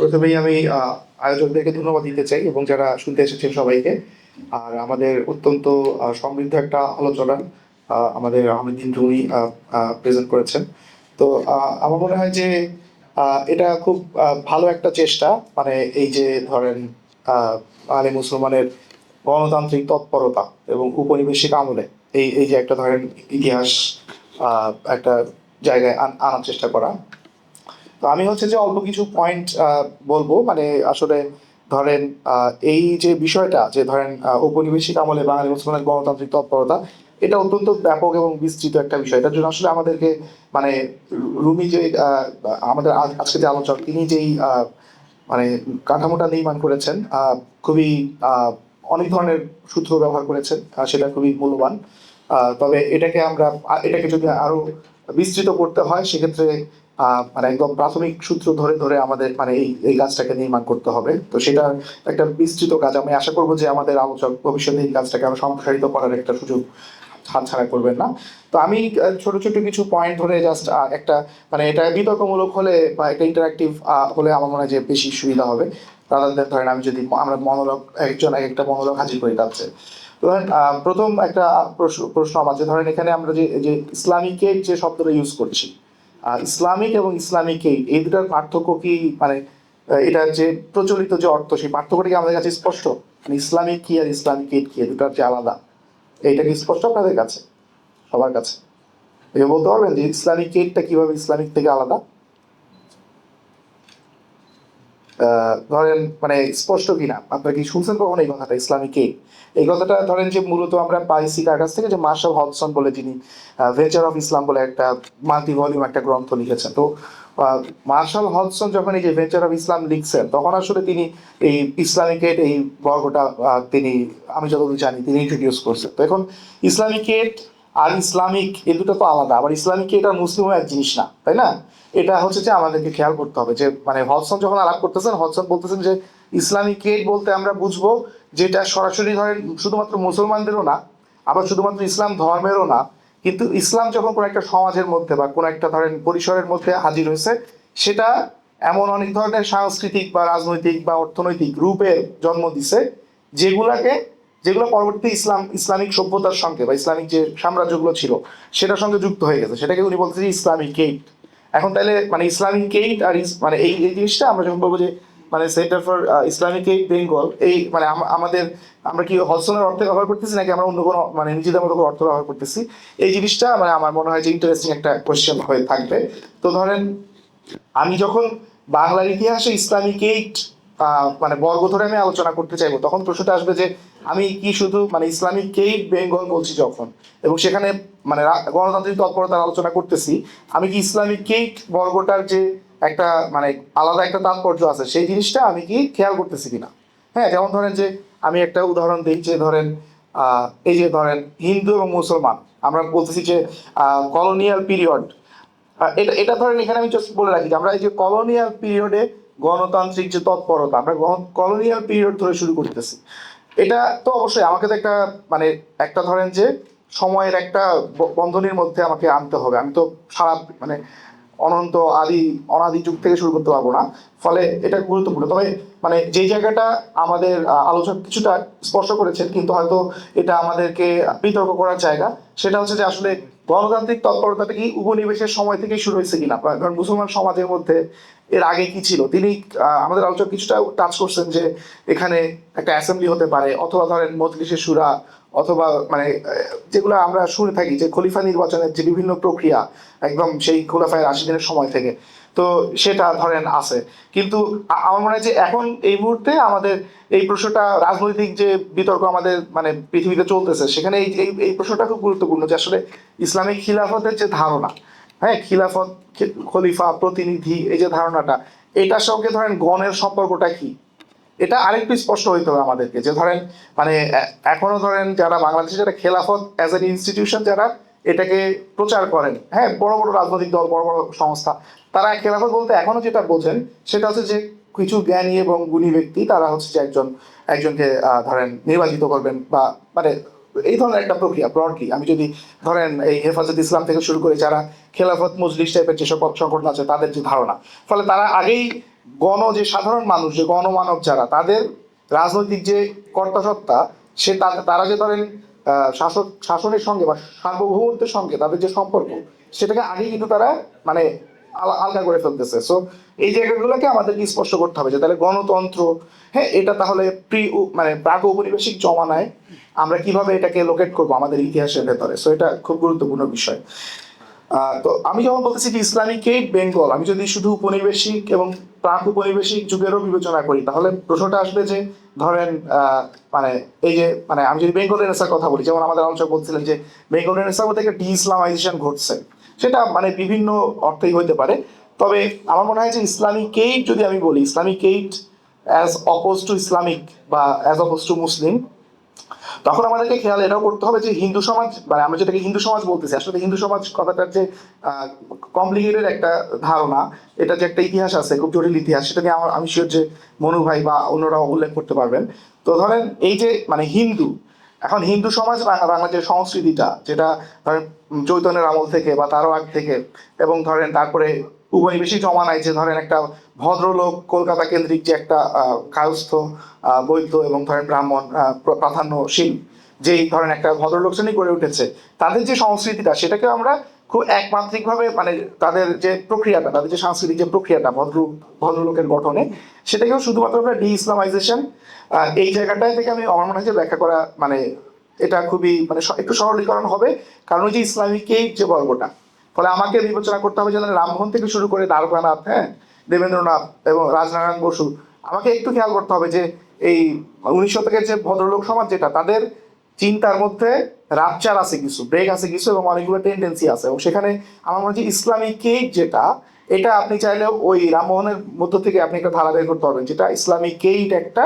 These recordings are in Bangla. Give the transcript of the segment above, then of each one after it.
প্রথমেই আমি আয়োজকদেরকে ধন্যবাদ দিতে চাই এবং যারা শুনতে এসেছেন সবাইকে। আর আমাদের অত্যন্ত সমৃদ্ধ একটা আলোচনা আমাদের আহমেদিন রুমি প্রেজেন্ট করেছেন। তো আমার মনে হয় যে এটা খুব ভালো একটা চেষ্টা। মানে এই যে ধরেন আলে মুসলমানের গণতান্ত্রিক তৎপরতা এবং উপনিবেশিক আমলে এই এই যে একটা ধরেন ইতিহাস একটা জায়গায় আন- আনার চেষ্টা করা। তো আমি হচ্ছে যে অল্প কিছু পয়েন্ট বলব। মানে আসলে ধরেন এই যে বিষয়টা যে ধরেন ঔপনিবেশিক আমলে বাঙালি মুসলমানের গণতান্ত্রিক তৎপরতা, এটা অত্যন্ত ব্যাপক এবং বিস্তৃত একটা বিষয়। এটার জন্য আসলে আমাদেরকে মানে রুমি যে আমাদের আজ- আজকে যে আলোচক, তিনি যেই মানে কাঠামোটা নির্মাণ করেছেন খুবই অনেক ধরনের সূত্র ব্যবহার করেছেন সেটা খুবই মূল্যবান। তবে এটাকে আমরা এটাকে যদি আরও বিস্তৃত করতে হয়, সেক্ষেত্রে মানে একদম প্রাথমিক সূত্র ধরে ধরে আমাদের মানে এই এই কাজটাকে নির্মাণ করতে হবে। তো সেটা একটা বিস্তৃত কাজ। আমি আশা করব যে আমাদের আলোচক ভবিষ্যতে এই কাজটাকে আরও সম্প্রসারিত করার একটা সুযোগ হাতছাড়া করবেন না। তো আমি ছোট ছোট কিছু পয়েন্ট ধরে জাস্ট একটা মানে এটা বিতর্কমূলক হলে বা একটা ইন্টারাক্টিভ হলে আমার মনে হয় যে বেশি সুবিধা হবে। রাদার ধরেন আমি যদি আমরা মনোলগ, একজন, এক একটা মনোলগ হাজির করি কাছে ধরেন প্রথম একটা প্রশ্ন আমার যে ধরেন এখানে আমরা যে যে ইসলামিকের যে শব্দটা ইউজ করছি ইসলামিক এবং ইসলামিক এই এই দুটার পার্থক্য কি মানে এটা যে প্রচলিত যে অর্থ, সেই পার্থক্যটা কি আমাদের কাছে স্পষ্ট? মানে ইসলামিক কি আর ইসলামিক এইড কি দুটার যে আলাদা, এইটা কি স্পষ্ট আপনাদের কাছে? সবার কাছে। বলতে পারবেন যে ইসলামিক এইডটা কীভাবে ইসলামিক থেকে আলাদা? ধরেন মানে স্পষ্ট কিনা? আপনারা কি শুনছেন কখন এই কথাটা? ইসলামিক এইড এই কথাটা ধরেন যে মূলত আমরা পাইছি কার কাছ থেকে যে মার্শাল হডসন বলে যিনি ভেঞ্চার অফ ইসলাম বলে একটা মাল্টি ভলিউম একটা গ্রন্থ লিখেছেন। তো মার্শাল হডসন যখন এই যে ভেঞ্চার অফ ইসলাম লিখছেন, তখন আসলে তিনি এই ইসলামিক এই বর্গটা তিনি, আমি যতদূর জানি, তিনি ইন্ট্রোডিউস করছেন। তো এখন ইসলামিক এইড আর ইসলামিক এই দুটো তো আলাদা, আবার ইসলামিক এইড আর মুসলিমও এক জিনিস না, তাই না? এটা হচ্ছে যে আমাদেরকে খেয়াল করতে হবে যে মানে হলসন যখন আলাপ করতেছেন হলসন বলতেছেন যে, ইসলামিক এইড বলতে আমরা বুঝব যেটা সরাসরি ধরেন শুধুমাত্র মুসলমানদেরও না, আবার শুধুমাত্র ইসলাম ধর্মেরও না, কিন্তু ইসলাম যখন কোনো একটা সমাজের মধ্যে বা কোনো একটা ধরেন পরিসরের মধ্যে হাজির হয়েছে, সেটা এমন অনেক ধরনের সাংস্কৃতিক বা রাজনৈতিক বা অর্থনৈতিক রূপে জন্ম দিছে, যেগুলাকে যেগুলো পরবর্তী ইসলাম, ইসলামিক সভ্যতার সঙ্গে বা ইসলামিক যে সাম্রাজ্যগুলো ছিল, সেটার সঙ্গে যুক্ত হয়ে গেছে। সেটাকে উনি বলতেছে ইসলামিক এইট এখন তাহলে মানে ইসলামিক এইট আর মানে এই এই জিনিসটা আমরা যখন বলব যে মানে centre for Islamic aid Bengal এই মানে আমাদের, আমরা কি হলসনের অর্থে ব্যবহার করতেছি নাকি আমরা অন্য কোনো মানে নিজেদের মতো করে অর্থ ব্যবহার করতেছি? এই জিনিসটা মানে আমার মনে হয় যে ইন্টারেস্টিং একটা কোয়েশ্চেন হয়ে থাকবে। তো ধরেন, আমি যখন বাংলার ইতিহাসে ইসলামিক এইট মানে বর্গ ধরে আমি আলোচনা করতে চাইব, তখন প্রশ্নটা আসবে যে আমি কি শুধু মানে ইসলামিক এইট বেঙ্গল বলছি যখন, এবং সেখানে মানে গণতান্ত্রিক তৎপরতার আলোচনা করতেছি, আমি কি ইসলামিক এইট বর্গটার যে একটা মানে আলাদা একটা তাৎপর্য আছে, সেই জিনিসটা আমি কি খেয়াল করতেছি কিনা? হ্যাঁ যেমন ধরেন যে, আমি একটা উদাহরণ দিই যে ধরেন এই যে ধরেন হিন্দু এবং মুসলমান, আমরা বলতেছি যে কলোনিয়াল পিরিয়ড এটা এটা ধরেন এখানে আমি জাস্ট বলে রাখি যে, আমরা এই যে কলোনিয়াল পিরিয়ডে গণতান্ত্রিক যে তৎপরতা, আমরা কলোনিয়াল পিরিয়ড ধরে শুরু করতেছি। এটা তো অবশ্যই আমাকে তো একটা মানে একটা ধরেন যে সময়ের একটা বন্ধনের মধ্যে আমাকে আনতে হবে। আমি তো সারা মানে অনন্ত আদি, অনাদি যুগ থেকে শুরু করতে পারব না। ফলে এটা গুরুত্বপূর্ণ। তবে মানে যে জায়গাটা আমাদের আলোচক কিছুটা স্পর্শ করেছেন, কিন্তু হয়তো এটা আমাদেরকে বিতর্ক করার জায়গা, সেটা হচ্ছে যে আসলে গণতান্ত্রিক তৎপরতাটা কি উপনিবেশের সময় থেকে শুরু হয়েছে কিনা? কারণ মুসলমান সমাজের মধ্যে এর আগে কি ছিল? তিনি আমাদের আলোচক কিছুটা টাচ করছেন যে এখানে একটা অ্যাসেম্বলি হতে পারে, অথবা ধরেন মজলিসের সুরা, অথবা মানে যেগুলো আমরা শুনে থাকি যে খলিফা নির্বাচনের যে বিভিন্ন প্রক্রিয়া, একদম সেই খোলাফায় আশি দিনের সময় থেকে। তো সেটা ধরেন আছে। কিন্তু আমার মনে হয় যে এখন এই মুহূর্তে আমাদের এই প্রশ্নটা, রাজনৈতিক যে বিতর্ক আমাদের মানে পৃথিবীতে চলতেছে, সেখানে এই এই প্রশ্নটা খুব গুরুত্বপূর্ণ যে আসলে ইসলামিক খিলাফতের যে ধারণা হ্যাঁ খিলাফত খলিফা, প্রতিনিধি, এই যে ধারণাটা, এটার সঙ্গে ধরেন গণের সম্পর্কটা কি? এটা আরেকটু স্পষ্ট হইতে হবে আমাদেরকে যে ধরেন মানে এখনও ধরেন যারা বাংলাদেশে যারা খেলাফত অ্যাজ এন ইনস্টিটিউশন যারা এটাকে প্রচার করেন। হ্যাঁ বড় বড় রাজনৈতিক দল, বড় বড় সংস্থা। তারা খেলাফত বলতে এখনও যেটা বোঝেন, সেটা হচ্ছে যে কিছু জ্ঞানী এবং গুণী ব্যক্তি, তারা হচ্ছে যে একজন, একজনকে ধরেন নির্বাচিত করবেন বা মানে এই ধরনের একটা প্রক্রিয়া ব্রডলি আমি যদি ধরেন এই হেফাজত ইসলাম থেকে শুরু করে যারা খেলাফত, মজলিস টাইপের যেসব সংগঠন আছে, তাদের যে ধারণা, ফলে তারা আগেই গণ যে সাধারণ মানুষ, যে গণমানব যারা, তাদের রাজনৈতিক যে কর্তাসত্তা সে তারা যে ধরেন শাসক, শাসনের সঙ্গে বা সার্বভৌমত্বের সঙ্গে তাদের যে সম্পর্ক, সেটাকে আগে কিন্তু তারা মানে আলা- আলগা করে ফেলতেছে। সো এই জায়গাগুলোকে আমাদেরকে স্পর্শ করতে হবে যে তাহলে গণতন্ত্র হ্যাঁ এটা তাহলে প্রি মানে প্রাক ঔপনিবেশিক জমানায় আমরা কীভাবে এটাকে লোকেট করব আমাদের ইতিহাসের ভেতরে। সো এটা খুব গুরুত্বপূর্ণ বিষয়। তো আমি যখন বলতেছি যে ইসলামিক এইড বেঙ্গল, আমি যদি শুধু উপনিবেশিক এবং প্রাক উপনিবেশিক যুগেরও বিবেচনা করি, তাহলে প্রশ্নটা আসবে যে ধরেন মানে এই যে মানে আমি যদি বেঙ্গল রেনেসার কথা বলি, যেমন আমাদের আলোচক বলছিলেন যে বেঙ্গল রেনেসার মধ্যে একটা ডি ইসলামাইজেশন ঘটছে। সেটা মানে বিভিন্ন অর্থেই হতে পারে। তবে আমার মনে হয় যে ইসলামিক এইড যদি আমি বলি, Islamic aid as opposed to Islamic বা অ্যাজ অপোজ টু মুসলিম তখন আমাদেরকে খেয়াল এটাও করতে হবে যে হিন্দু সমাজ মানে আমরা যেটাকে হিন্দু সমাজ বলতেছি, আসলে হিন্দু সমাজ কথাটার যে কমপ্লিকেটেড একটা ধারণা, এটা যে একটা ইতিহাস আছে, খুব জটিল ইতিহাস, সেটা নিয়ে আমার আমি শিওর যে মনু ভাই বা অন্যরাও উল্লেখ করতে পারবেন। তো ধরেন এই যে মানে হিন্দু, এখন হিন্দু সমাজ বাংলা যে সংস্কৃতিটা, যেটা ধরেন চৈতন্যের আমল থেকে বা তারও আগ থেকে, এবং ধরেন তারপরে উপনিবেশিক জমানায় যে ধরেন একটা ভদ্রলোক কলকাতা কেন্দ্রিক যে একটা কায়স্থ বৈদ্য এবং ধরেন ব্রাহ্মণ প্রাধান্যশীল যেই ধরেন একটা ভদ্রলোক শ্রেণি গড়ে উঠেছে, তাদের যে সংস্কৃতিটা সেটাকে আমরা খুব একমাত্রিকভাবে মানে তাদের যে প্রক্রিয়াটা, তাদের যে সাংস্কৃতিক যে প্রক্রিয়াটা ভদ্র, ভদ্রলোকের গঠনে, সেটাকেও শুধুমাত্র আমরা ডি ইসলামাইজেশন এই জায়গাটায় থেকে আমি আমার মনে হয় যে ব্যাখ্যা করা মানে এটা খুবই মানে একটু সরলীকরণ হবে, কারণ ওই যে ইসলামিক এই যে বর্গটা ফলে আমাকে বিবেচনা করতে হবে যেন রামমোহন থেকে শুরু করে দ্বারকানাথ হ্যাঁ দেবেন্দ্রনাথ এবং রাজনারায়ণ বসু, আমাকে একটু খেয়াল করতে হবে যে এই উনিশ শতকের যে ভদ্রলোক সমাজ যেটা, তাদের চিন্তার মধ্যে রাপচার আছে কিছু ব্রেক আছে কিছু এবং অনেকগুলো টেন্ডেন্সি আছে এবং সেখানে আমার মনে হচ্ছে ইসলামিক কেক যেটা, এটা আপনি চাইলেও ওই রামমোহনের মধ্য থেকে আপনি একটা ধারা বের করতে পারবেন যেটা ইসলামিক কেইট একটা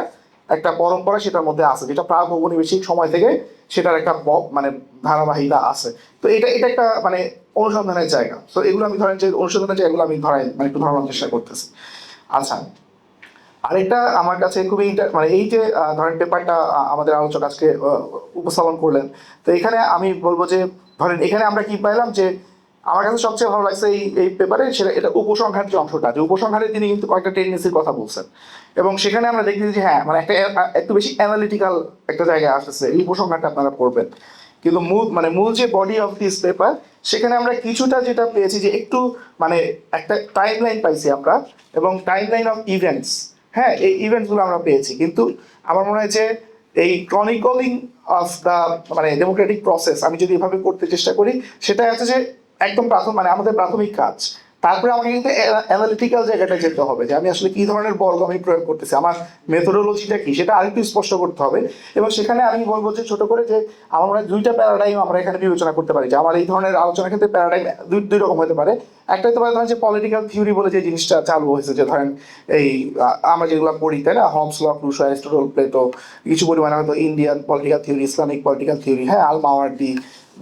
একটা পরম্পরা সেটার মধ্যে আছে, যেটা প্রাক ঔপনিবেশিক সময় থেকে সেটার একটা মানে ধারাবাহিকতা আছে। তো এটা এটা একটা মানে অনুসন্ধানের জায়গা। তো এগুলো আমি ধরেন যে, অনুসন্ধানের জায়গাগুলো আমি ধরাই মানে একটু ধরানোর চেষ্টা করতেছি। আচ্ছা আরেকটা আমার কাছে খুবই মানে এই যে ধরেন পেপারটা আমাদের আলোচক আজকে উপস্থাপন করলেন, তো এখানে আমি বলব যে, ধরেন এখানে আমরা কি পাইলাম যে, আমার কাছে সবচেয়ে ভালো লাগছে এই এই পেপারে সেটা, এটা উপসংহার যে অংশটা, যে উপসংহারে তিনি কিন্তু কয়েকটা টেন্ডেন্সির কথা বলছেন। এবং সেখানে আমরা দেখতেছি যে হ্যাঁ মানে একটা একটু বেশি অ্যানালিটিক্যাল একটা জায়গায় আসতেছে। এই উপসংহারটা আপনারা পড়বেন। কিন্তু মূল মানে মূল যে বডি অফ দিস পেপার সেখানে আমরা কিছুটা যেটা পেয়েছি যে একটু মানে একটা টাইম লাইন পাইছি আমরা এবং টাইম লাইন অফ ইভেন্টস হ্যাঁ এই ইভেন্টসগুলো আমরা পেয়েছি। কিন্তু আমার মনে হয় যে এই ক্রনিকলিং অফ দ্য মানে ডেমোক্রেটিক প্রসেস আমি যদি এভাবে করতে চেষ্টা করি সেটা হচ্ছে যে একদম প্রাথমিক মানে আমাদের প্রাথমিক কাজ। তারপরে আমাকে কিন্তু অ্যানালিটিক্যাল জায়গাটা যেতে হবে যে আমি আসলে কি ধরনের বর্গ আমি প্রয়োগ করতেছি। আমার মেথোডোলজিটা কি? সেটা আরেকটু স্পষ্ট করতে হবে। এবং সেখানে আমি বলব যে ছোট করে যে আমার মনে দুইটা প্যারাডাইম আমরা এখানে বিবেচনা করতে পারি যে আমার এই ধরনের আলোচনার ক্ষেত্রে প্যারাডাইম দুই দুই রকম হতে পারে। একটা হতে পারে ধরেন যে পলিটিক্যাল থিওরি বলে যে জিনিসটা চালু হয়েছে যে ধরেন এই আমরা যেগুলো পড়ি, তাই না? Hobbes Locke Rousseau Aristotle Plato কিছু পরিমাণে হয়তো Indian political theory Islamic political theory হ্যাঁ? আল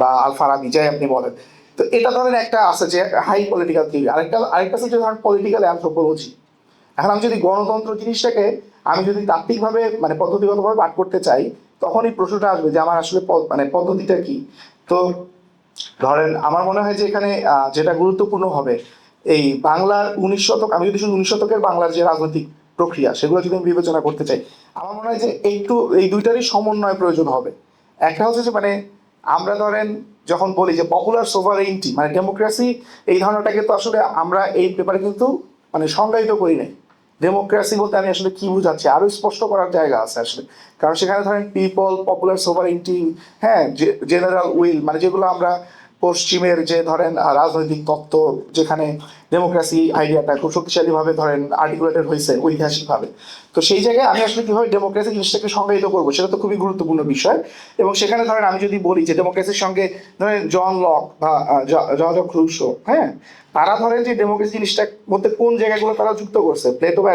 বা আল ফারাবি যাই আপনি বলেন। তো এটা ধরেন একটা আছে যে হাই পলিটিক্যাল থিওরি আরেকটা আরেকটা আছে যে ধরেন পলিটিক্যাল অ্যানথ্রোপোলজি এখন আমি যদি গণতন্ত্র জিনিসটাকে আমি যদি তাত্ত্বিকভাবে মানে পদ্ধতিগতভাবে পাঠ করতে চাই, তখন এই প্রশ্নটা আসবে যে আমার আসলে মানে পদ্ধতিটা কি? তো ধরেন আমার মনে হয় যে এখানে যেটা গুরুত্বপূর্ণ হবে, এই বাংলার উনিশ শতক, আমি যদি শুধু উনিশ শতকের বাংলার যে রাজনৈতিক প্রক্রিয়া, সেগুলো যদি আমি বিবেচনা করতে চাই, আমার মনে হয় যে একটু, এই দুইটারই সমন্বয় প্রয়োজন হবে। একটা হচ্ছে যে মানে আমরা ধরেন যখন বলি যে পপুলার সোভারেইনটি মানে ডেমোক্রেসি এই ধারণাটাকে তো আসলে আমরা এই পেপারে কিন্তু মানে সংজ্ঞায়িত করি নাই। ডেমোক্রেসি বলতে আমি আসলে কি বুঝাচ্ছি? আরও স্পষ্ট করার জায়গা আছে আসলে। কারণ সেখানে ধরেন পিপল পপুলার সোভারেইনটি হ্যাঁ জেনারেল উইল মানে যেগুলো আমরা পশ্চিমের যে ধরেন রাজনৈতিক তত্ত্ব, যেখানে ডেমোক্রেসি আইডিয়াটা খুব শক্তিশালীভাবে ধরেন আর্টিকুলেটেড হয়েছে ঐতিহাসিকভাবে। তো সেই জায়গায় আমি আসলে কীভাবে ডেমোক্রেসি জিনিসটাকে সংজ্ঞায়িত করব সেটা তো খুবই গুরুত্বপূর্ণ বিষয়। এবং সেখানে ধরেন আমি যদি বলি যে ডেমোক্রেসির সঙ্গে ধরেন জন লক বা জর্জ রুশো হ্যাঁ? তারা ধরেন যে ডেমোক্রেসি জিনিসটার মধ্যে কোন জায়গাগুলো তারা যুক্ত করছে? প্লেটো বা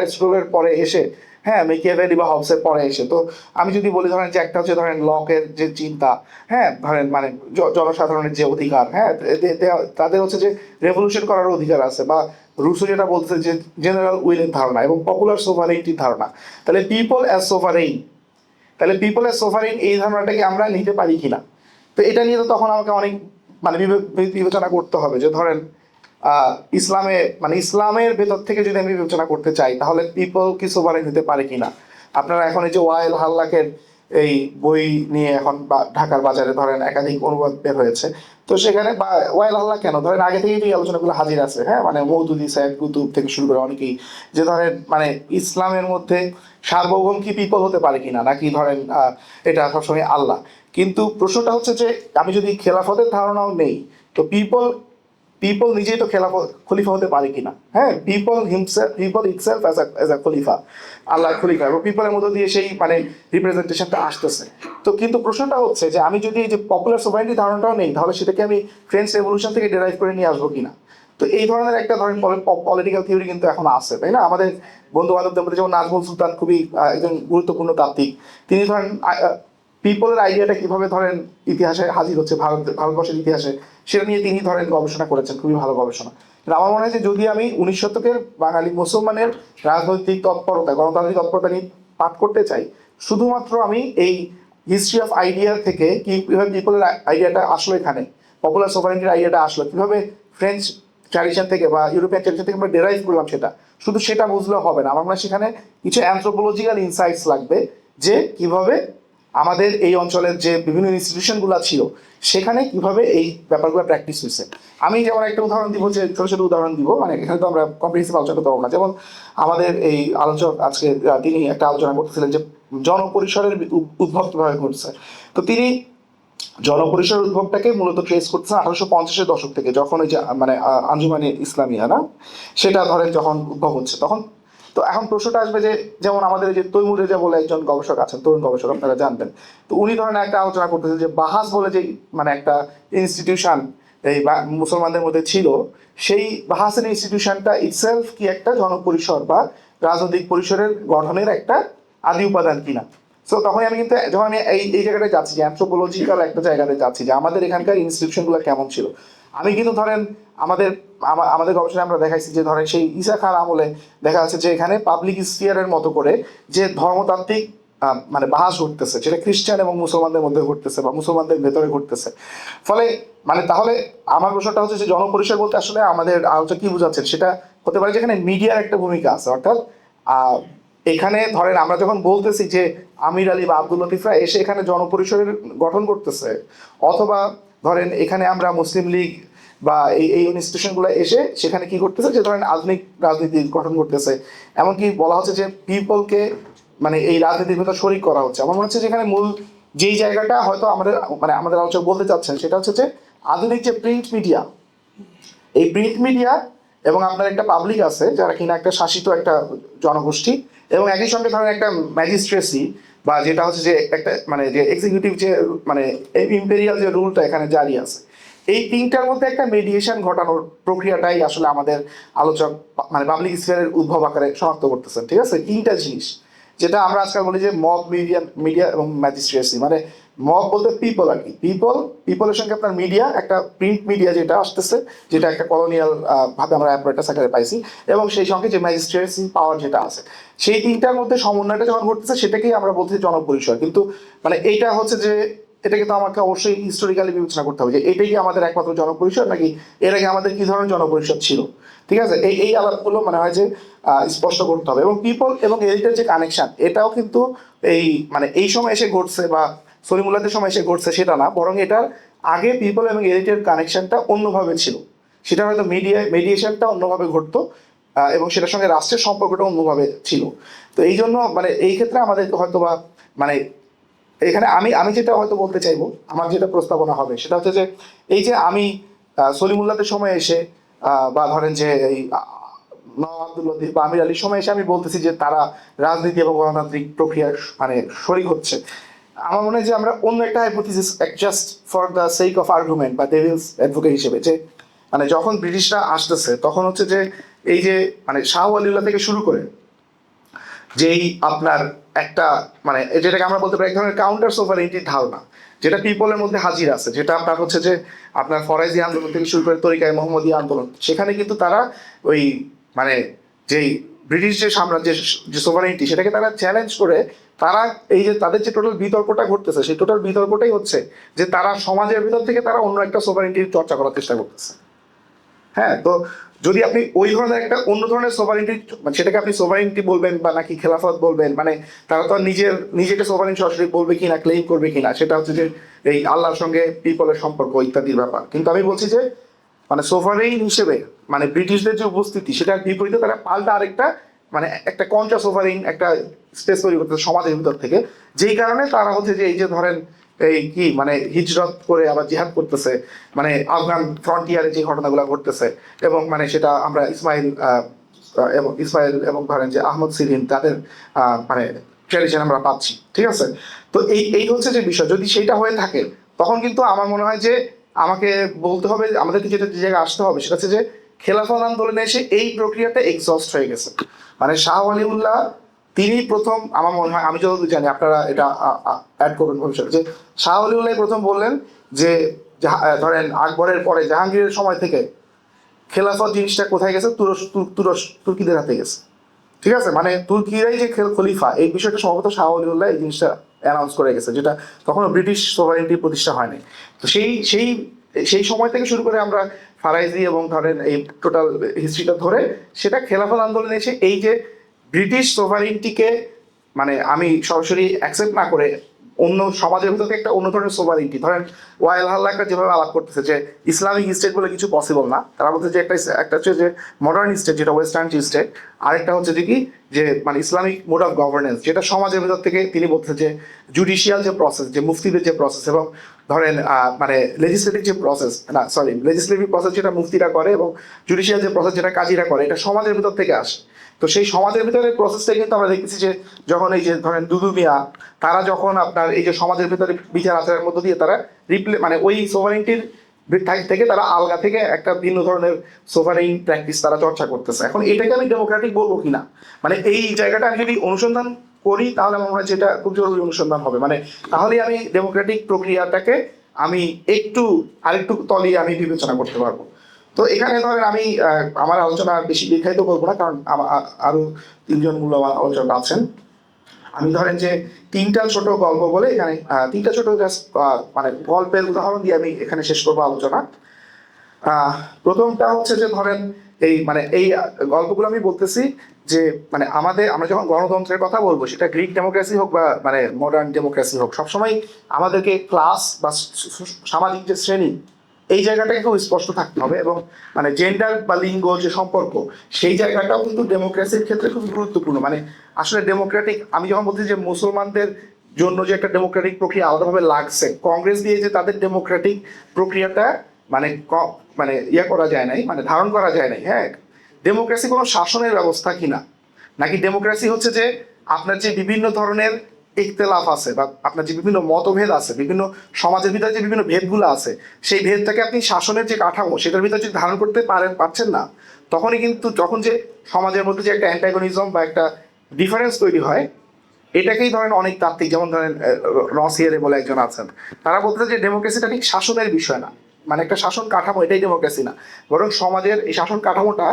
পরে এসে হ্যাঁ মেকিয়াভেলি বা হবসের পরে এসে? তো আমি যদি বলি, ধরেন যে একটা হচ্ছে ধরেন লকের যে চিন্তা হ্যাঁ ধরেন মানে জনসাধারণের যে অধিকার হ্যাঁ তাদের হচ্ছে যে রেভলিউশন করার অধিকার আছে বা রুশো যেটা বলছে যে জেনারেল উইলের ধারণা এবং পপুলার সোভারেইনটির ধারণা। তাহলে পিপল অ্যাজ সোভারেইন তাহলে পিপল অ্যাজ সোভারেইন এই ধারণাটাকে আমরা নিতে পারি কিনা? তো এটা নিয়ে তো তখন আমাকে অনেক মানে বিবে- বিবেচনা করতে হবে যে ধরেন ইসলামে মানে ইসলামের ভেতর থেকে যদি আমি বিবেচনা করতে চাই, তাহলে পিপল কি সোভারেন হতে পারে কিনা? আপনারা এখন এই যে ওয়াইল হাল্লাকের এই বই নিয়ে এখন ঢাকার বাজারে ধরেন একাধিক অনুবাদ বের হয়েছে। তো সেখানে ওয়াইল হাল্লা কেন? ধরেন আগে থেকেই এই আলোচনাগুলো হাজির আছে হ্যাঁ? মানে মৌদুদি সাহেব, কুতুব থেকে শুরু করে অনেকেই যে ধরেন মানে ইসলামের মধ্যে সার্বভৌম কি পিপল হতে পারে কিনা? নাকি ধরেন এটা সবসময় আল্লাহ। কিন্তু প্রশ্নটা হচ্ছে যে, আমি যদি খেলাফতের ধারণাও নেই, তো পিপল পিপল নিজেই তো খেলাফ, খলিফা হতে পারে কিনা। হ্যাঁ people himself people itself as as a খলিফা আল্লাহ খলিফা। এবং পিপলের মধ্যে দিয়ে সেই মানে রিপ্রেজেন্টেশনটা আসতেছে। তো কিন্তু প্রশ্নটা হচ্ছে যে, আমি যদি এই যে পপুলার সোসাইটি ধারণাটাও নেই, তাহলে সেটাকে আমি ফ্রেঞ্চ রেভলিউশন থেকে ডেরাইভ করে নিয়ে আসব কিনা? তো এই ধরনের একটা ধরেন পলিটিক্যাল থিওরি কিন্তু এখন আছে, তাই না? আমাদের বন্ধু বান্ধবদের মধ্যে যেমন নাজমুল সুলতান খুবই একজন গুরুত্বপূর্ণ তাত্ত্বিক। তিনি ধরেন পিপলের আইডিয়াটা কীভাবে ধরেন ইতিহাসে হাজির হচ্ছে, ভারত, ভারতবর্ষের ইতিহাসে, সেটা নিয়ে তিনি ধরেন গবেষণা করেছেন, খুবই ভালো গবেষণা। আমার মনে হয় যদি আমি উনিশ শতকের বাঙালি মুসলমানের রাজনৈতিক তৎপরতা, গণতান্ত্রিক তৎপরতা নিয়ে পাঠ করতে চাই, শুধুমাত্র আমি এই হিস্ট্রি অফ আইডিয়া থেকে কীভাবে পিপলের আইডিয়াটা আসলো এখানে পপুলার সোভারেন্টির আইডিয়াটা আসলো, কীভাবে ফ্রেঞ্চ ট্র্যাডিশন থেকে বা ইউরোপিয়ান ট্র্যাডিশন থেকে আমরা ডেরাইভ করলাম সেটা, শুধু সেটা বুঝলে হবে না। আমার মনে হয় সেখানে কিছু অ্যান্থ্রোপোলজিক্যাল ইনসাইটস লাগবে যে কীভাবে আমাদের এই অঞ্চলের যে বিভিন্ন ইনস্টিটিউশনগুলো ছিল, সেখানে কীভাবে এই ব্যাপারগুলো প্র্যাকটিস হয়েছে? আমি যেমন একটা উদাহরণ দিব, যে ছোটো ছোটো উদাহরণ দিব মানে এখানে তো আমরা কম্প্রিহেন্সিভ আলোচনা করতে পারব না। যেমন আমাদের এই আলোচক আজকে তিনি একটা আলোচনা করতেছিলেন যে জনপরিসরের উদ্ভব কীভাবে ঘটছে। তো তিনি জনপরিসর উদ্ভবটাকে মূলত ট্রেস করতেছে আঠারোশো পঞ্চাশের দশক থেকে, যখন ওই যে মানে আঞ্জুমানি ইসলামিয়া, না? সেটা ধরেন যখন উদ্ভব হচ্ছে, তখন তো এখন প্রশ্নটা আসবে যে, যেমন আমাদের যে তৈমুর রেজা বলে একজন গবেষক আছেন, তরুণ গবেষক, আপনারা জানতেন। তো উনি ধরেন একটা আলোচনা করতেছেন যে, বাহাস বলে যে মানে একটা ইনস্টিটিউশন এই মুসলমানদের মধ্যে ছিল, সেই বাহাসের ইনস্টিটিউশনটা ইটসেলফ কি একটা জনপরিসর বা রাজনৈতিক পরিসরের গঠনের একটা আদি উপাদান কিনা? সো তখন আমি কিন্তু, যখন আমি এই এই জায়গাটায় যাচ্ছি, যে অ্যান্থ্রোপোলজিক্যাল একটা জায়গাতে যাচ্ছি, যে আমাদের এখানকার ইনস্টিটিউশনগুলো কেমন ছিল? আমি কিন্তু ধরেন আমাদের আমাদের গবেষণায় আমরা দেখাইছি যে ধরেন সেই ইসা খান আমলে দেখা যাচ্ছে যে এখানে পাবলিক স্পিয়ারের মতো করে যে ধর্মতান্ত্রিক মানে বাহাস ঘটতেছে সেটা খ্রিস্টান এবং মুসলমানদের মধ্যে ঘটতেছে বা মুসলমানদের ভেতরে ঘটতেছে। ফলে মানে তাহলে আমার প্রশ্নটা হচ্ছে যে জনপরিসর বলতে আসলে আমাদের আলোচনা কি বোঝাচ্ছেন? সেটা হতে পারে যেখানে মিডিয়ার একটা ভূমিকা আছে, অর্থাৎ এখানে ধরেন আমরা যখন বলতেছি যে আমির আলী বা আব্দুল লতিফরা এসে এখানে জনপরিসরের গঠন করতেছে, অথবা ধরেন এখানে আমরা মুসলিম লীগ বা এই এই ইনস্টিটিউশনগুলো এসে সেখানে কি করতেছে যে ধরেন আধুনিক রাজনীতি গঠন করতেছে এমনকি বলা হচ্ছে যে পিপলকে মানে এই রাজনীতির ভেতর শরিক করা হচ্ছে। আমার মনে হচ্ছে যেখানে মূল যেই জায়গাটা হয়তো আমাদের মানে আমাদের আলোচক বলতে চাচ্ছেন, সেটা হচ্ছে যে আধুনিক যে প্রিন্ট মিডিয়া এই প্রিন্ট মিডিয়া এবং আপনার একটা পাবলিক আছে, যারা কিনা একটা শাসিত একটা জনগোষ্ঠী এবং একই সঙ্গে ধরেন একটা ম্যাজিস্ট্রেসি বা যেটা হচ্ছে যে একটা মানে যে এক্সিকিউটিভ যে মানে ইম্পেরিয়াল যে রুলটা এখানে জারি আছে, এই তিনটার মধ্যে একটা মেডিয়েশন ঘটানোর প্রক্রিয়াটাই আসলে আমাদের আলোচক মানে পাবলিক স্কুলের উদ্ভব আকারে শনাক্ত করতেছেন, ঠিক আছে? তিনটা জিনিস, যেটা আমরা আজকাল বলি যে মব মিডিয়া মিডিয়া এবং ম্যাজিস্ট্রেসি মানে মব বলতে পিপল আর কি পিপল পিপলের সঙ্গে আপনার মিডিয়া একটা প্রিন্ট মিডিয়া যেটা আসতেছে, যেটা একটা কলোনিয়াল ভাবে আমরা অ্যাপারেটাস আকারে পাইছি এবং সেই সঙ্গে যে ম্যাজিস্ট্রেসি পাওয়ার যেটা আছে, সেই তিনটার মধ্যে সমন্বয়টা যখন ঘটতেছে, সেটাকেই আমরা বলছি জনপরিসর কিন্তু মানে এইটা হচ্ছে যে, এটাকে তো আমাকে অবশ্যই হিস্টোরিক্যালি বিবেচনা করতে হবে যে, এটাই কি আমাদের একমাত্র জনপরিষদ নাকি এর আগে আমাদের কি ধরনের জনপরিষদ ছিল? ঠিক আছে? এই এই আলাপগুলো মনে হয় যে স্পষ্ট করতে হবে। এবং পিপল এবং এরিটের যে কানেকশন এটাও কিন্তু এই মানে এই সময় এসে ঘটছে বা সলিমুল্লাদের সময় এসে ঘটছে সেটা না বরং এটার আগে পিপল এবং এরিটের কানেকশনটা অন্যভাবে ছিল। সেটা হয়তো মিডিয়া মেডিয়েশনটা অন্যভাবে ঘটতো এবং সেটার সঙ্গে রাষ্ট্রের সম্পর্কটা অন্যভাবে ছিল। তো এই জন্য মানে এই ক্ষেত্রে আমাদের হয়তো বা মানে এখানে আমি আমি যেটা হয়তো বলতে চাইব আমার যেটা প্রস্তাবনা হবে সেটা হচ্ছে যে এই যে আমি আহ, সলিমুল্লাদের সময় এসে বা ধরেন যে এই আহ, আব্দুল লতিফ বা আমির আলীর সময় এসে আমি বলতেছি যে তারা রাজনীতি এবং গণতান্ত্রিক প্রক্রিয়ার মানে শরিক হচ্ছে। আমার মনে হয় যে আমরা অন্য একটা hypothesis just for the sake of argument বা ডেভিলস অ্যাডভোকেট হিসেবে যে মানে যখন ব্রিটিশরা আসতেছে, তখন হচ্ছে যে এই যে মানে শাহ আলিউল্লাহ থেকে শুরু করে যেই আপনার একটা মানে যেটাকে আমরা বলতে পারি এক ধরনের কাউন্টার সোভারেন্টির ধারণা, যেটা পিপলের মধ্যে হাজির আছে, যেটা আপনার হচ্ছে যে আপনার ফরাইজি আন্দোলন থেকে শুরু করে তরিকায় মোহাম্মদী আন্দোলন, সেখানে কিন্তু তারা ওই মানে যেই ব্রিটিশ যে সাম্রাজ্যের যে সোভারেন্টি সেটাকে তারা চ্যালেঞ্জ করে তারা এই যে তাদের যে টোটাল বিতর্কটা ঘটতেছে, সেই টোটাল বিতর্কটাই হচ্ছে যে তারা সমাজের ভিতর থেকে তারা অন্য একটা সোভারেন্টির চর্চা করার চেষ্টা করতেছে। হ্যাঁ তো যদি আপনি ওই ধরনের একটা অন্য ধরনের সোভারিটি সেটাকে আপনি সোভারিটি বলবেন বা নাকি খেলাফত বলবেন মানে তারা তো নিজের, নিজেকে সোভারিন সরাসরি বলবে কিনা ক্লেম করবে কিনা, সেটা হচ্ছে যে এই আল্লাহর সঙ্গে পিপলের সম্পর্ক ইত্যাদির ব্যাপার। কিন্তু আমি বলছি যে মানে সোভারেইন হিসেবে মানে ব্রিটিশদের যে উপস্থিতি, সেটার বিপরীতে তারা পাল্টা আরেকটা মানে একটা কন্ট্রা ওভারিং একটা স্পেস তৈরি করতেছে সমাজের ভিতর থেকে। যেই কারণে তারা হচ্ছে যে, এই যে ধরেন, এই কি মানে হিজরত করে আবার জিহাদ করতেছে মানে আফগান ফ্রন্টিয়ারে যে ঘটনাগুলো ঘটতেছে, এবং মানে সেটা আমরা ইসমাইল এবং ইসমাইল এবং ধরেন যে আহমদ সিরিন, তাদের মানে ট্রেডিশন আমরা পাচ্ছি, ঠিক আছে? তো এই এই হচ্ছে যে বিষয়। যদি সেইটা হয়ে থাকে, তখন কিন্তু আমার মনে হয় যে আমাকে বলতে হবে, আমাদেরকে যেটা যে জায়গায় আসতে হবে, সেটা হচ্ছে যে খেলাফত আন্দোলনে এসে এই প্রক্রিয়াটা এক্সস্ট হয়ে গেছে। মানে শাহ আলিউল্লাহ তিনি প্রথম, আমার মনে হয়, আমি যতদূর জানি, আপনারা এটা অ্যাড করবেন ভবিষ্যতে, যে শাহ আলিউল্লাহ প্রথম বললেন যে ধরেন আকবরের পরে জাহাঙ্গীরের সময় থেকে খেলাফত জিনিসটা কোথায় গেছে? তুরস্ক তুর- তুরস্ক তুর্কিদের হাতে গেছে। ঠিক আছে? মানে তুর্কিরাই যে খেল খলিফা, এই বিষয়টা সম্ভবত শাহ আলিউল্লাহ এই জিনিসটা অ্যানাউন্স করে গেছে, যেটা তখনও ব্রিটিশ সোভারেন্টি প্রতিষ্ঠা হয়নি। তো সেই সেই সেই সময় থেকে শুরু করে আমরা ফারাইজি এবং ধরেন এই টোটাল হিস্ট্রিটা ধরে সেটা খেলাফত আন্দোলনে এসে এই যে ব্রিটিশ সোভারেন্টিকে মানে আমি সরাসরি অ্যাকসেপ্ট না করে অন্য সমাজের ভিতরে একটা অন্য ধরনের সোভারেন্টি ধরেন ওয়াইল হাল্লা একটা যেভাবে আলাপ করতেছে যে ইসলামিক স্টেট বলে কিছু পসিবল না, তারা বলছে যে একটা একটা হচ্ছে যে মডার্ন স্টেট যেটা ওয়েস্টার্ন স্টেট আরেকটা হচ্ছে যে কি, যে মানে ইসলামিক মোড অফ গভর্নেন্স যেটা সমাজের ভিতর থেকে তিনি বলতেছে যে জুডিশিয়াল যে প্রসেস যে মুফতিদের যে প্রসেস এবং ধরেন মানে লেজিসলেটিভ যে প্রসেস না সরি লেজিসলেটিভ প্রসেস যেটা মুফতিরা করে এবং জুডিশিয়াল যে প্রসেস যেটা কাজীরা করে, এটা সমাজের ভিতর থেকে আসে। তো সেই সমাজের ভিতরে প্রসেসটা কিন্তু আমরা দেখতেছি যে, যখন এই যে ধরেন দুদু মিয়া, তারা যখন আপনার এই যে সমাজের ভিতরে বিচার আচারের মধ্য দিয়ে তারা রিপ্লে মানে ওই সোভারেন্টির থেকে তারা আলগা থেকে একটা ভিন্ন ধরনের সোভারেইন প্র্যাকটিস তারা চর্চা করতেছে। এখন এটাকে আমি ডেমোক্রেটিক বলব কিনা? মানে এই জায়গাটা আমি যদি অনুসন্ধান করি, তাহলে আমার মনে হয় যেটা খুব জরুরি অনুসন্ধান হবে। মানে তাহলেই আমি ডেমোক্রেটিক প্রক্রিয়াটাকে আমি একটু, আরেকটু তলিয়ে আমি বিবেচনা করতে পারব। তো এখানে ধরেন আমি আমার আলোচনা বেশি দীর্ঘায়িত করব না, কারণ আরও তিনজন মূল্যবান আলোচক আছেন। আমি ধরেন যে তিনটা ছোট গল্প বলে এখানে তিনটা ছোট মানে গল্পের উদাহরণ দিয়ে আমি এখানে শেষ করব আলোচনা। প্রথমটা হচ্ছে যে ধরেন এই মানে এই গল্পগুলো আমি বলতেছি যে মানে আমাদের, আমরা যখন গণতন্ত্রের কথা বলব, সেটা গ্রিক ডেমোক্রেসি হোক বা মানে মডার্ন ডেমোক্রেসি হোক, সবসময় আমাদেরকে ক্লাস বা সামাজিক যে শ্রেণি, এই জায়গাটাকে খুব স্পষ্ট থাকতে হবে এবং মানে জেন্ডার বা লিঙ্গ যে সম্পর্ক, সেই জায়গাটাও কিন্তু ডেমোক্রেসির ক্ষেত্রে খুব গুরুত্বপূর্ণ। মানে আসলে ডেমোক্রেটিক আমি যখন বলছি যে মুসলমানদের জন্য যে একটা ডেমোক্রেটিক প্রক্রিয়া আলাদাভাবে লাগছে কংগ্রেস দিয়ে যে তাদের ডেমোক্রেটিক প্রক্রিয়াটা মানে ক- মানে ইয়ে করা যায় নাই মানে ধারণ করা যায় নাই হ্যাঁ? ডেমোক্রেসি কোনো শাসনের ব্যবস্থা কিনা? নাকি ডেমোক্রেসি হচ্ছে যে আপনার যে বিভিন্ন ধরনের ইখতলাফ আছে বা আপনার যে বিভিন্ন মতভেদ আছে বিভিন্ন সমাজের ভিতরে যে বিভিন্ন ভেদগুলো আছে সেই ভেদটাকে আপনি শাসনের যে কাঠামো সেটার ভিতরে যদি ধারণ করতে পারেন পারছেন না তখনই কিন্তু যখন যে সমাজের মধ্যে যে একটা অ্যান্টাগনিজম বা একটা ডিফারেন্স তৈরি হয় এটাকেই ধরেন অনেক তাত্ত্বিক যেমন ধরেন আহ, রসিয়ারে বলে একজন আছেন তারা বলতে যে ডেমোক্রেসিটা ঠিক শাসনের বিষয় না। মানে একটা শাসন কাঠামো এটাই ডেমোক্রেসি না। বরং সমাজের এই শাসন কাঠামোটা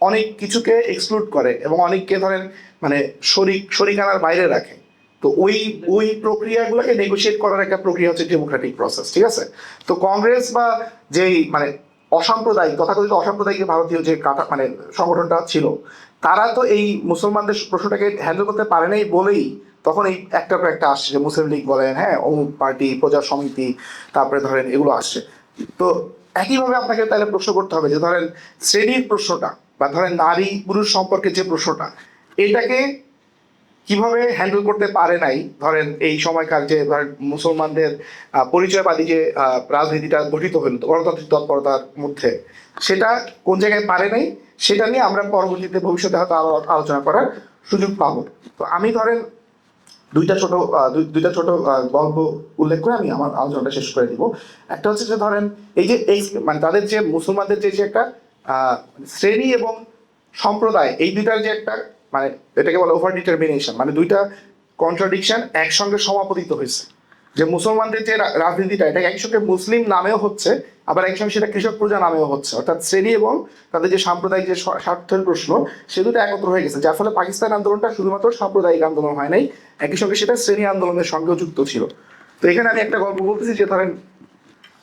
অনেক কিছুকে এক্সক্লুড করে এবং অনেককে ধরেন মানে শরিক শরিকানার বাইরে রাখে। তো ওই ওই প্রক্রিয়াগুলোকে নেগোশিয়েট করার একটা প্রক্রিয়া হচ্ছে ডেমোক্রেটিক প্রসেস ঠিক আছে? তো কংগ্রেস বা যেই মানে অসাম্প্রদায়িক, তথাকথিত অসাম্প্রদায়িক ভারতীয় যে কাটা মানে সংগঠনটা ছিল, তারা তো এই মুসলমানদের প্রশ্নটাকে হ্যান্ডেল করতে পারে নাই বলেই তখন এই একটার পর একটা আসছে যে মুসলিম লীগ বলেন হ্যাঁ অমুক পার্টি প্রজা সমিতি, তারপরে ধরেন এগুলো আসছে। তো একইভাবে আপনাকে তাহলে প্রশ্ন করতে হবে যে ধরেন শ্রেণির প্রশ্নটা বা ধরেন নারী পুরুষ সম্পর্কে যে প্রশ্নটা, এটাকে কীভাবে হ্যান্ডেল করতে পারে নাই? ধরেন এই সময়কার যে ধরেন মুসলমানদের পরিচয়বাদী যে রাজনীতিটা গঠিত হলো, গণতান্ত্রিক তৎপরতার মধ্যে, সেটা কোন জায়গায় পারে নাই? সেটা নিয়ে আমরা পরবর্তীতে ভবিষ্যতে হয়তো আলোচনা করার সুযোগ পাবো। তো আমি ধরেন দুইটা ছোট দুই- দুইটা ছোট গল্প উল্লেখ করে আমি আমার আলোচনাটা শেষ করে দিব। একটা হচ্ছে যে ধরেন, এই যে এই মানে তাদের যে মুসলমানদের যে একটা শ্রেণি এবং সম্প্রদায়, এই দুইটার যে একটা মানে এটাকে বলে ওভার ডিটারমিনেশন মানে দুইটা কন্ট্রাডিকশন একসঙ্গে সমাপতিত হয়েছে। যে মুসলমানদের যে রাজনীতিটা, এটা একসঙ্গে মুসলিম নামেও হচ্ছে, আবার একসঙ্গে সেটা কৃষক প্রজা নামেও হচ্ছে। অর্থাৎ শ্রেণি এবং তাদের যে সাম্প্রদায়িক যে স্বার্থের প্রশ্ন, সে দুটো একত্র হয়ে গেছে, যার ফলে পাকিস্তান আন্দোলনটা শুধুমাত্র সাম্প্রদায়িক আন্দোলন হয় নাই, একই সঙ্গে সেটা শ্রেণি আন্দোলনের সঙ্গেও যুক্ত ছিল। তো এখানে আমি একটা গল্প বলতেছি যে, ধরেন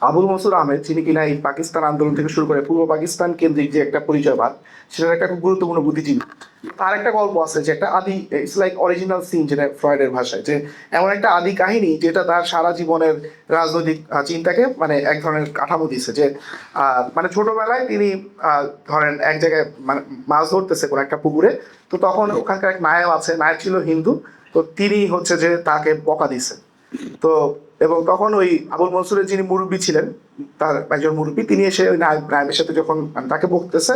আবুল মনসুর আহমেদ, যিনি কিনা এই পাকিস্তান আন্দোলন থেকে শুরু করে পূর্ব পাকিস্তান কেন্দ্রিক যে একটা পরিচয়বাদ, সেটার একটা খুব গুরুত্বপূর্ণ বুদ্ধিজীবী। তার একটা গল্প আছে যে একটা আদি ইটস লাইক অরিজিনাল সিন যেটা ফ্রয়েডের ভাষায়, যে এমন একটা আদি কাহিনী যেটা তার সারা জীবনের রাজনৈতিক চিন্তাকে মানে এক ধরনের কাঠামো দিছে যে মানে ছোটবেলায় তিনি ধরেন এক জায়গায় মানে মাছ ধরতেছে কোনো একটা পুকুরে, তো তখন ওখানকার এক নায়ক আছে নায়ক ছিল হিন্দু, তো তিনি হচ্ছে যে তাকে বকা দিছে তো এবং তখন ওই আবুল মনসুরের যিনি মুরব্বী ছিলেন, তার একজন মুরব্বী, তিনি এসে ওই নায়েব, নায়েবের সাথে যখন তাকে বকতেছে,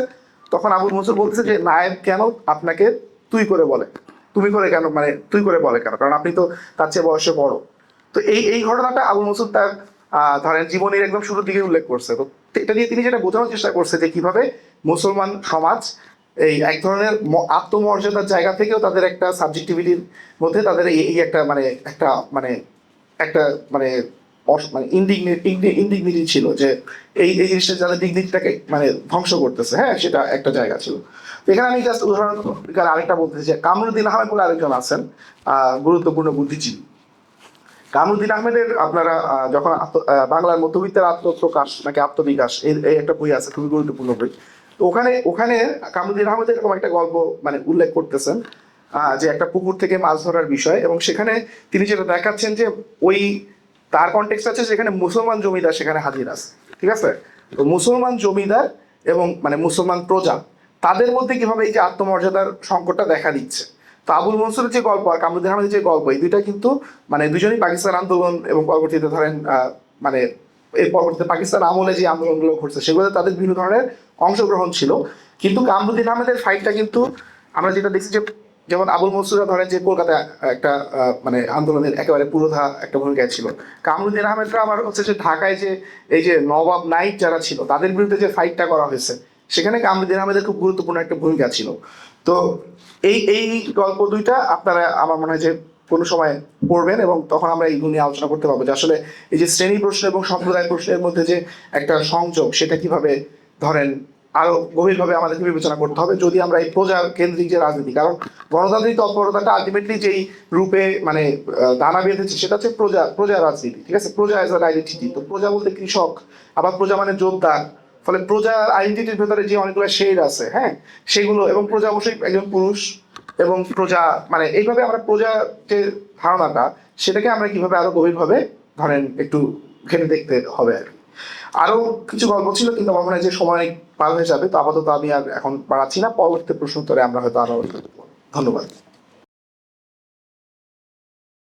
তখন আবুল মনসুর বলতেছে যে, নায়েব, কেন আপনাকে তুই করে বলে? তুমি করে কেন মানে তুই করে বলে কেন? কারণ আপনি তো তার চেয়ে বয়সে বড়। তো এই এই ঘটনাটা আবুল মনসুর তার ধরেন জীবনের একদম শুরুর দিকে উল্লেখ করছে। তো এটা নিয়ে তিনি যেটা বোঝানোর চেষ্টা করছে যে, কীভাবে মুসলমান সমাজ এই এক ধরনের আত্মমর্যাদার জায়গা থেকেও তাদের একটা সাবজেক্টিভিটির মধ্যে তাদের এই একটা মানে একটা মানে মানে মানে ইন্ডিগনিটি ছিল যে এই এই জিনিসটা যাদের ডিগনিটিটাকে মানে ধ্বংস করতেছে হ্যাঁ সেটা একটা জায়গা ছিল। তো এখানে আমি জাস্ট উদাহরণ আরেকটা বলতে চাই কামরুদ্দিন আহমেদ বলে আরেকজন আছেন গুরুত্বপূর্ণ বুদ্ধিজীবী। কামরুদ্দিন আহমেদের আপনারা যখন বাংলার মধ্যবিত্তের আত্মপ্রকাশ নাকি আত্মবিকাশ, এই একটা বই আছে, খুবই গুরুত্বপূর্ণ বই। তো ওখানে ওখানে কামরুদ্দিন আহমেদের এরকম একটা গল্প মানে উল্লেখ করতেছেন যে একটা পুকুর থেকে মাছ ধরার বিষয় এবং সেখানে তিনি যেটা দেখাচ্ছেন যে ওই তার কন্টেক্সট আছে যেখানে মুসলমান জমিদার সেখানে হাজির আছে, ঠিক আছে? তো মুসলমান জমিদার এবং মানে মুসলমান প্রজা, তাদের মধ্যে কীভাবে এই যে আত্মমর্যাদার সংকটটা দেখা দিচ্ছে? তো আবুল মনসুরের যে গল্প আর কামরুদ্দিন আহমেদের যে গল্প, এই দুইটা কিন্তু মানে দুজনেই পাকিস্তান আন্দোলন এবং পরবর্তীতে ধরেন মানে এর পরবর্তীতে পাকিস্তান আমলে যে আন্দোলনগুলো ঘটছে, সেগুলোতে তাদের বিভিন্ন ধরনের অংশগ্রহণ ছিল। কিন্তু কামরুদ্দিন আহমেদের ফাইটটা কিন্তু আমরা যেটা দেখছি যে যেমন আবুল মনসুরা ধরেন যে কলকাতায় একটা মানে আন্দোলনের একেবারে পুরোধা একটা ভূমিকা ছিল। কামরুদ্দিন আহমেদরা আমার হচ্ছে যে ঢাকায় যে এই যে নবাব নাইট যারা ছিল, তাদের বিরুদ্ধে যে ফাইটটা করা হয়েছে, সেখানে কামরুদ্দিন আহমেদের খুব গুরুত্বপূর্ণ একটা ভূমিকা ছিল। তো এই এই গল্প দুইটা আপনারা আমার মনে হয় যে কোনো সময় পড়বেন এবং তখন আমরা এইগুলো নিয়ে আলোচনা করতে পারব যে আসলে এই যে শ্রেণি প্রশ্ন এবং সম্প্রদায় প্রশ্নের মধ্যে যে একটা সংযোগ, সেটা কীভাবে ধরেন আরও গভীরভাবে আমাদেরকে বিবেচনা করতে হবে যদি আমরা এই প্রজা কেন্দ্রিক যে রাজনীতি, কারণ গণতান্ত্রিক তৎপরতাটা আলটিমেটলি যেই রূপে মানে দানা বেঁধেছে সেটা হচ্ছে প্রজা প্রজা রাজনীতি, ঠিক আছে? প্রজা এজ আইডেন্টিটি তো প্রজা বলতে কৃষক, আবার প্রজা মানে যোদ্ধা ফলে প্রজার আইডেন্টিটির ভেতরে যে অনেকগুলো শেড আছে হ্যাঁ? সেগুলো, এবং প্রজা অবশ্যই একজন পুরুষ, এবং প্রজা মানে এইভাবে আমরা প্রজা যে ধারণাটা, সেটাকে আমরা কীভাবে আরও গভীরভাবে ধরেন একটু ঘেটে দেখতে হবে আর কি। আরও কিছু গল্প ছিল, কিন্তু আমার মনে হয় যে সময় পার হয়ে যাবে, তো আপাতত আমি আর এখন বাড়াচ্ছি না। পরবর্তী প্রশ্ন উত্তরে আমরা হয়তো আরও ধন্যবাদ।